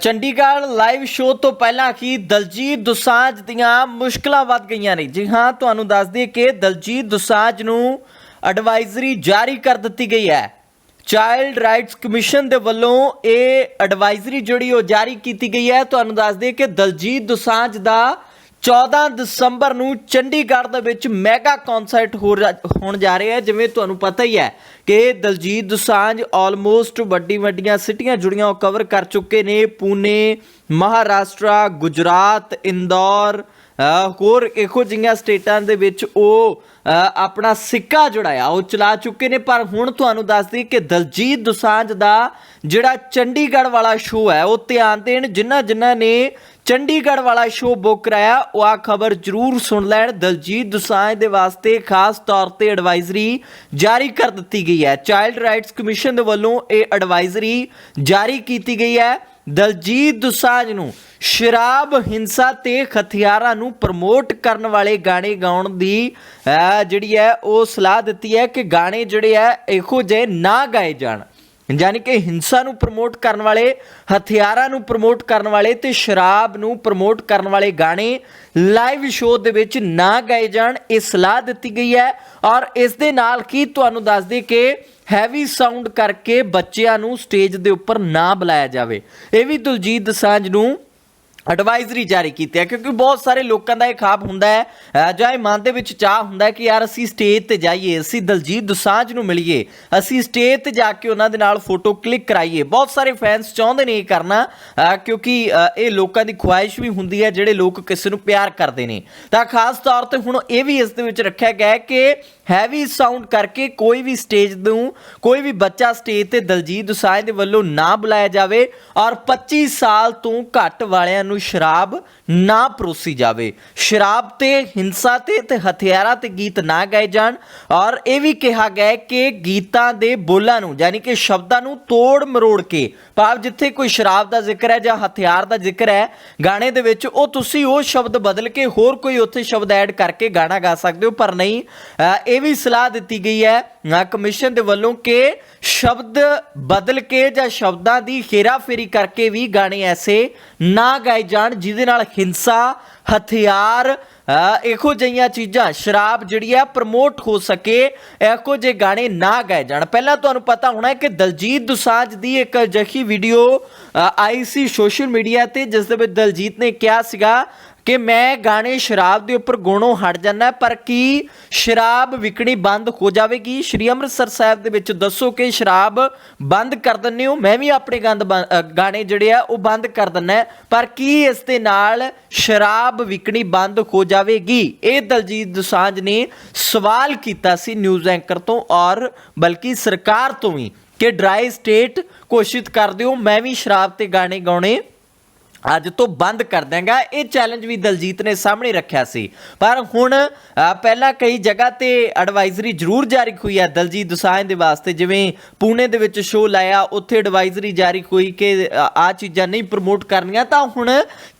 Chandigarh live show ਤੋਂ ਪਹਿਲਾਂ ਹੀ ਦਲਜੀਤ ਦੁਸਾਂਝ ਦੀਆਂ ਮੁਸ਼ਕਲਾਂ ਵੱਧ ਗਈਆਂ ਨੇ। ਜੀ ਹਾਂ, ਤੁਹਾਨੂੰ ਦੱਸ ਦਈਏ ਕਿ ਦਲਜੀਤ ਦੁਸਾਂਝ ਨੂੰ ਐਡਵਾਈਜ਼ਰੀ ਜਾਰੀ ਕਰ ਦਿੱਤੀ ਗਈ ਹੈ। ਚਾਈਲਡ ਰਾਈਟਸ ਕਮਿਸ਼ਨ ਦੇ ਵੱਲੋਂ ਇਹ ਐਡਵਾਈਜ਼ਰੀ ਜਿਹੜੀ ਉਹ ਜਾਰੀ ਕੀਤੀ ਗਈ ਹੈ। ਤੁਹਾਨੂੰ ਦੱਸ ਦਈਏ ਕਿ ਦਲਜੀਤ ਦੁਸਾਂਝ ਦਾ 14 ਦਸੰਬਰ ਨੂੰ ਚੰਡੀਗੜ੍ਹ ਦੇ ਵਿੱਚ ਮੈਗਾ ਕਨਸਰਟ ਹੋ ਰਾ- ਹੋਣ ਜਾ ਰਿਹਾ ਹੈ, ਜਿਵੇਂ ਤੁਹਾਨੂੰ ਪਤਾ ਹੀ ਹੈ ਕਿ ਦਲਜੀਤ ਦੁਸਾਂਝ ਆਲਮੋਸਟ ਵੱਡੀ ਵੱਡੀਆਂ ਸਿਟੀਆਂ ਜੁੜੀਆਂ ਉਹ ਕਵਰ ਕਰ ਚੁੱਕੇ ਨੇ, ਪੂਨੇ, ਮਹਾਰਾਸ਼ਟਰ, ਗੁਜਰਾਤ, ਇੰਦੌਰ ਹੋਰ ਇਹੋ ਜਿਹੀਆਂ ਸਟੇਟਾਂ ਦੇ ਵਿੱਚ ਉਹ ਆਪਣਾ ਸਿੱਕਾ ਜੁੜਾਇਆ, ਉਹ ਚਲਾ ਚੁੱਕੇ ਨੇ। ਪਰ ਹੁਣ ਤੁਹਾਨੂੰ ਦੱਸਦੀ ਕਿ ਦਲਜੀਤ ਦੁਸਾਂਝ ਦਾ ਜਿਹੜਾ ਚੰਡੀਗੜ੍ਹ ਵਾਲਾ ਸ਼ੋਅ ਹੈ, ਉਹ ਧਿਆਨ ਦੇਣ ਜਿਨ੍ਹਾਂ ਜਿਨ੍ਹਾਂ ਨੇ ਚੰਡੀਗੜ੍ਹ ਵਾਲਾ ਸ਼ੋਅ ਬੁੱਕ ਕਰਾਇਆ। ਉਹ ਆ ਖਬਰ ਜ਼ਰੂਰ ਸੁਣ ਲੈਣ। ਦਲਜੀਤ ਦੁਸਾਂਝ ਦੇ ਵਾਸਤੇ ਖਾਸ ਤੌਰ ਤੇ ਐਡਵਾਈਜ਼ਰੀ ਜਾਰੀ ਕਰ ਦਿੱਤੀ ਗਈ ਹੈ। ਚਾਈਲਡ ਰਾਈਟਸ ਕਮਿਸ਼ਨ ਦੇ ਵੱਲੋਂ ਇਹ ਐਡਵਾਈਜ਼ਰੀ ਜਾਰੀ ਕੀਤੀ ਗਈ ਹੈ। ਦਲਜੀਤ ਦੁਸਾਂਝ ਨੂੰ ਸ਼ਰਾਬ, ਹਿੰਸਾ ਤੇ ਹਥਿਆਰਾਂ ਨੂੰ ਪ੍ਰਮੋਟ ਕਰਨ ਵਾਲੇ ਗਾਣੇ ਗਾਉਣ ਦੀ ਜਿਹੜੀ ਹੈ, ਉਹ ਸਲਾਹ ਦਿੱਤੀ ਹੈ ਕਿ ਗਾਣੇ ਜਿਹੜੇ ਹੈ, ਇਹੋ ਜਿਹੇ ਨਾ ਗਾਏ ਜਾਣ। ਯਾਨੀ ਕਿ ਹਿੰਸਾ ਨੂੰ ਪ੍ਰਮੋਟ ਕਰਨ ਵਾਲੇ, ਹਥਿਆਰਾਂ ਨੂੰ ਪ੍ਰਮੋਟ ਕਰਨ ਵਾਲੇ ਤੇ ਸ਼ਰਾਬ ਨੂੰ ਪ੍ਰਮੋਟ ਕਰਨ ਵਾਲੇ ਗਾਣੇ ਲਾਈਵ ਸ਼ੋਅ ਦੇ ਵਿੱਚ ਨਾ ਗਾਏ ਜਾਣ, ਇਹ ਸਲਾਹ ਦਿੱਤੀ ਗਈ ਹੈ। ਔਰ ਇਸ ਦੇ ਨਾਲ ਕੀ ਤੁਹਾਨੂੰ ਦੱਸ ਦੇ ਕਿ ਹੈਵੀ ਸਾਊਂਡ ਕਰਕੇ ਬੱਚਿਆਂ ਨੂੰ ਸਟੇਜ ਦੇ ਉੱਪਰ ਨਾ ਬੁਲਾਇਆ ਜਾਵੇ। ਇਹ ਵੀ ਦਲਜੀਤ ਦਸਾਂਝ ਨੂੰ ਐਡਵਾਈਜ਼ਰੀ ਜਾਰੀ ਕੀਤੀ ਹੈ, ਕਿਉਂਕਿ ਬਹੁਤ ਸਾਰੇ ਲੋਕਾਂ ਦਾ ਇਹ ਖਾਬ ਹੁੰਦਾ ਹੈ ਜਾਂ ਇਹ ਮਨ ਦੇ ਵਿੱਚ ਚਾਹ ਹੁੰਦਾ ਹੈ ਕਿ ਯਾਰ ਅਸੀਂ ਸਟੇਜ ਤੇ ਜਾਈਏ, ਅਸੀਂ ਦਲਜੀਤ ਦੁਸਾਂਝ ਨੂੰ ਮਿਲੀਏ, ਅਸੀਂ ਸਟੇਜ ਤੇ ਜਾ ਕੇ ਉਹਨਾਂ ਦੇ ਨਾਲ ਫੋਟੋ ਕਲਿੱਕ ਕਰਾਈਏ। ਬਹੁਤ ਸਾਰੇ ਫੈਨਸ ਚਾਹੁੰਦੇ ਨੇ ਇਹ ਕਰਨਾ ਕਿਉਂਕਿ ਇਹ ਲੋਕਾਂ ਦੀ ਖੁਆਇਸ਼ ਵੀ ਹੁੰਦੀ ਹੈ, ਜਿਹੜੇ ਲੋਕ ਕਿਸੇ ਨੂੰ ਪਿਆਰ ਕਰਦੇ ਨੇ। ਤਾਂ ਖਾਸ ਤੌਰ ਤੇ ਹੁਣ ਇਹ ਵੀ ਇਸ ਦੇ ਵਿੱਚ ਰੱਖਿਆ ਗਿਆ ਹੈ ਕਿ ਹੈਵੀ ਸਾਊਂਡ ਕਰਕੇ ਕੋਈ ਵੀ ਸਟੇਜ ਨੂੰ, ਕੋਈ ਵੀ ਬੱਚਾ ਸਟੇਜ ਤੇ ਦਲਜੀਤ ਦੁਸਾਂਝ ਦੇ ਵੱਲੋਂ ਨਾ ਬੁਲਾਇਆ ਜਾਵੇ ਔਰ 25 ਸਾਲ ਤੋਂ ਘੱਟ ਵਾਲਿਆਂ ਨੂੰ ਸ਼ਰਾਬ ਨਾ ਪਰੋਸੀ ਜਾਵੇ। ਸ਼ਰਾਬ ਤੇ ਹਿੰਸਾ ਤੇ ਤੇ ਹਥਿਆਰਾਂ ਤੇ ਗੀਤ ਨਾ ਗਾਏ ਜਾਣ ਔਰ ਇਹ ਵੀ ਕਿਹਾ ਗਿਆ ਕਿ ਗੀਤਾਂ ਦੇ ਬੋਲਾਂ ਨੂੰ, ਯਾਨੀ ਕਿ ਸ਼ਬਦਾਂ ਨੂੰ ਤੋੜ ਮਰੋੜ ਕੇ, ਭਾਵ ਜਿੱਥੇ ਕੋਈ ਸ਼ਰਾਬ ਦਾ ਜ਼ਿਕਰ ਹੈ ਜਾਂ ਹਥਿਆਰ ਦਾ ਜ਼ਿਕਰ ਹੈ, ਗਾਣੇ ਦੇ ਵਿੱਚ ਉਹ ਤੁਸੀਂ ਉਹ ਸ਼ਬਦ ਬਦਲ ਕੇ ਹੋਰ ਕੋਈ ਉੱਥੇ ਸ਼ਬਦ ਐਡ ਕਰਕੇ ਗਾਣਾ ਗਾ ਸਕਦੇ ਹੋ, ਪਰ ਨਹੀਂ ਇਹ ਇਹ ਵੀ ਸਲਾਹ ਦਿੱਤੀ ਗਈ ਹੈ ਕਮਿਸ਼ਨ ਦੇ ਵੱਲੋਂ ਕਿ ਸ਼ਬਦ ਬਦਲ ਕੇ ਜਾਂ ਸ਼ਬਦਾਂ ਦੀ ਹੇਰਾਫੇਰੀ ਕਰਕੇ ਵੀ ਗਾਣੇ ਐਸੇ ਨਾ ਗਾਏ ਜਾਣ, ਜਿਹਦੇ ਨਾਲ ਹਿੰਸਾ, ਹਥਿਆਰ ਇਹੋ ਜਿਹੀਆਂ ਚੀਜ਼ਾਂ, ਸ਼ਰਾਬ ਜਿਹੜੀ ਆ ਪ੍ਰਮੋਟ ਹੋ ਸਕੇ, ਇਹੋ ਜਿਹੇ ਗਾਣੇ ਨਾ ਗਾਏ ਜਾਣ। ਪਹਿਲਾਂ ਤੁਹਾਨੂੰ ਪਤਾ ਹੋਣਾ ਕਿ ਦਲਜੀਤ ਦੁਸਾਂਝ ਦੀ ਇੱਕ ਅਜਿਹੀ ਵੀਡੀਓ ਆਈ ਸੀ ਸੋਸ਼ਲ ਮੀਡੀਆ ਤੇ, ਜਿਸ ਦੇ ਵਿੱਚ ਦਲਜੀਤ ਨੇ ਕਿਹਾ ਸੀਗਾ ਕਿ ਮੈਂ ਗਾਣੇ ਸ਼ਰਾਬ ਦੇ ਉੱਪਰ ਗੁਣੋਂ ਹਟ ਜਾਂਦਾ, ਪਰ ਕੀ ਸ਼ਰਾਬ ਵਿਕਣੀ ਬੰਦ ਹੋ ਜਾਵੇਗੀ? ਸ਼੍ਰੀ ਅੰਮ੍ਰਿਤਸਰ ਸਾਹਿਬ ਦੇ ਵਿੱਚ ਦੱਸੋ ਕਿ ਸ਼ਰਾਬ ਬੰਦ ਕਰ ਦਿੰਦੇ ਹੋ? ਮੈਂ ਵੀ ਆਪਣੇ ਗੰਦ ਬੰ- ਗਾਣੇ ਜਿਹੜੇ ਆ, ਉਹ ਬੰਦ ਕਰ ਦਿੰਨਾ ਪਰ ਕੀ ਇਸ ਦੇ ਨਾਲ ਸ਼ਰਾਬ ਵਿਕਣੀ ਬੰਦ ਹੋ ਜਾਵੇਗੀ? ਇਹ ਦਲਜੀਤ ਦੁਸਾਂਝ ਨੇ ਸਵਾਲ ਕੀਤਾ ਸੀ ਨਿਊਜ਼ ਐਂਕਰ ਤੋਂ, ਔਰ ਬਲਕਿ ਸਰਕਾਰ ਤੋਂ ਵੀ, ਕਿ ਡਰਾਈ ਸਟੇਟ ਘੋਸ਼ਿਤ ਕਰ ਦਿਓ, ਮੈਂ ਵੀ ਸ਼ਰਾਬ ਤੇ ਗਾਣੇ ਗਾਉਣੇ ਅੱਜ ਤੋਂ ਬੰਦ ਕਰ ਦਾਂਗਾ ਇਹ ਚੈਲੰਜ ਵੀ ਦਲਜੀਤ ਨੇ ਸਾਹਮਣੇ ਰੱਖਿਆ ਸੀ। ਪਰ ਹੁਣ ਪਹਿਲਾਂ ਕਈ ਜਗ੍ਹਾ ਤੇ ਐਡਵਾਈਜ਼ਰੀ ਜ਼ਰੂਰ ਜਾਰੀ ਹੋਈ ਹੈ ਦਲਜੀਤ ਦੁਸਾਂਝ ਦੇ ਵਾਸਤੇ। ਜਿਵੇਂ ਪੂਨੇ ਦੇ ਵਿੱਚ ਸ਼ੋਅ ਲਾਇਆ, ਉੱਥੇ ਐਡਵਾਈਜ਼ਰੀ ਜਾਰੀ ਹੋਈ ਕਿ ਆ ਚੀਜ਼ਾਂ ਨਹੀਂ ਪ੍ਰਮੋਟ ਕਰਨੀਆਂ। ਤਾਂ ਹੁਣ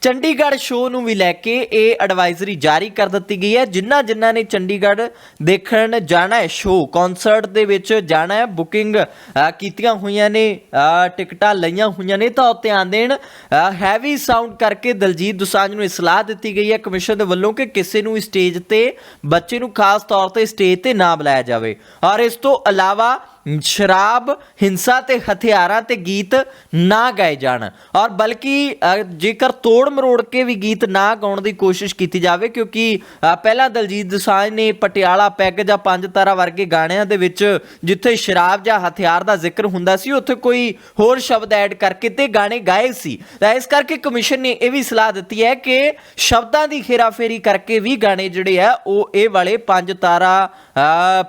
ਚੰਡੀਗੜ੍ਹ ਸ਼ੋਅ ਨੂੰ ਵੀ ਲੈ ਕੇ ਇਹ ਐਡਵਾਈਜ਼ਰੀ ਜਾਰੀ ਕਰ ਦਿੱਤੀ ਗਈ ਹੈ। ਜਿਨ੍ਹਾਂ ਜਿਨ੍ਹਾਂ ਨੇ ਚੰਡੀਗੜ੍ਹ ਦੇਖਣ ਜਾਣਾ ਹੈ ਸ਼ੋਅ ਕਨਸਰਟ ਦੇ ਵਿੱਚ ਜਾਣਾ ਹੈ ਬੁਕਿੰਗ ਕੀਤੀਆਂ ਹੋਈਆਂ ਨੇ ਟਿਕਟਾਂ ਲਈਆਂ ਹੋਈਆਂ ਨੇ, ਤਾਂ ਉਹ ਧਿਆਨ ਦੇਣ। ਹੈਵੀ ਸਾਊਂਡ ਕਰਕੇ ਦਲਜੀਤ ਦੁਸਾਂਝ ਨੂੰ ਇਹ ਸਲਾਹ ਦਿੱਤੀ ਗਈ ਹੈ ਕਮਿਸ਼ਨ ਦੇ ਵੱਲੋਂ ਕਿ ਕਿਸੇ ਨੂੰ ਸਟੇਜ ਤੇ ਬੱਚੇ ਨੂੰ ਖਾਸ ਤੌਰ ਤੇ ਸਟੇਜ ਤੇ ਨਾ ਬੁਲਾਇਆ ਜਾਵੇ। ਔਰ ਇਸ ਤੋਂ ਇਲਾਵਾ ਸ਼ਰਾਬ, ਹਿੰਸਾ ਤੇ ਹਥਿਆਰਾਂ ਤੇ ਗੀਤ ਨਾ ਗਾਏ ਜਾਣ। ਔਰ ਬਲਕਿ ਜੇਕਰ ਤੋੜ ਮਰੋੜ ਕੇ ਵੀ ਗੀਤ ਨਾ ਗਾਉਣ ਦੀ ਕੋਸ਼ਿਸ਼ ਕੀਤੀ ਜਾਵੇ, ਕਿਉਂਕਿ ਪਹਿਲਾਂ ਦਲਜੀਤ ਦਸਾਂਝ ਨੇ ਪਟਿਆਲਾ ਪੈਗ ਜਾਂ ਪੰਜ ਤਾਰਾ ਵਰਗੇ ਗਾਣਿਆਂ ਦੇ ਵਿੱਚ ਜਿੱਥੇ ਸ਼ਰਾਬ ਜਾਂ ਹਥਿਆਰ ਦਾ ਜ਼ਿਕਰ ਹੁੰਦਾ ਸੀ, ਉੱਥੇ ਕੋਈ ਹੋਰ ਸ਼ਬਦ ਐਡ ਕਰਕੇ ਤੇ ਗਾਣੇ ਗਾਏ ਸੀ। ਤਾਂ ਇਸ ਕਰਕੇ ਕਮਿਸ਼ਨ ਨੇ ਇਹ ਵੀ ਸਲਾਹ ਦਿੱਤੀ ਹੈ ਕਿ ਸ਼ਬਦਾਂ ਦੀ ਖੇਰਾਫੇਰੀ ਕਰਕੇ ਵੀ ਗਾਣੇ ਜਿਹੜੇ ਆ, ਉਹ ਇਹ ਵਾਲੇ ਪੰਜ ਤਾਰਾ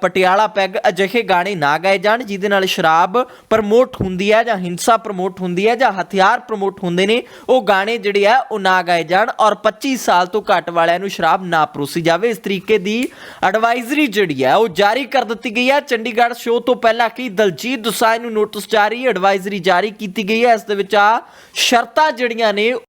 ਪਟਿਆਲਾ ਪੈਗ ਅਜਿਹੇ ਗਾਣੇ ਨਾ ਗਾਏ ਜਾਣ, ਜਿਹਦੇ ਨਾਲ ਸ਼ਰਾਬ ਪ੍ਰਮੋਟ ਹੁੰਦੀ ਹੈ ਜਾਂ ਹਿੰਸਾ ਪ੍ਰਮੋਟ ਹੁੰਦੀ ਹੈ ਜਾਂ ਹਥਿਆਰ ਪ੍ਰਮੋਟ ਹੁੰਦੇ ਨੇ, ਉਹ ਗਾਣੇ ਜਿਹੜੇ ਆ, ਉਹ ਨਾ ਗਾਏ ਜਾਣ ਔਰ 25 ਸਾਲ ਤੋਂ ਘੱਟ ਵਾਲਿਆਂ ਨੂੰ ਸ਼ਰਾਬ ਨਾ ਪਰੋਸੀ ਜਾਵੇ। ਇਸ ਤਰੀਕੇ ਦੀ ਐਡਵਾਈਜ਼ਰੀ ਜਿਹੜੀ ਹੈ, ਉਹ ਜਾਰੀ ਕਰ ਦਿੱਤੀ ਗਈ ਹੈ। ਚੰਡੀਗੜ੍ਹ ਸ਼ੋਅ ਤੋਂ ਪਹਿਲਾਂ ਕਿ ਦਲਜੀਤ ਦੁਸਾਂਝ ਨੂੰ ਨੋਟਿਸ ਜਾਰੀ ਐਡਵਾਈਜ਼ਰੀ ਜਾਰੀ ਕੀਤੀ ਗਈ ਹੈ। ਇਸ ਦੇ ਵਿੱਚ ਆ ਸ਼ਰਤਾਂ ਜਿਹੜੀਆਂ ਨੇ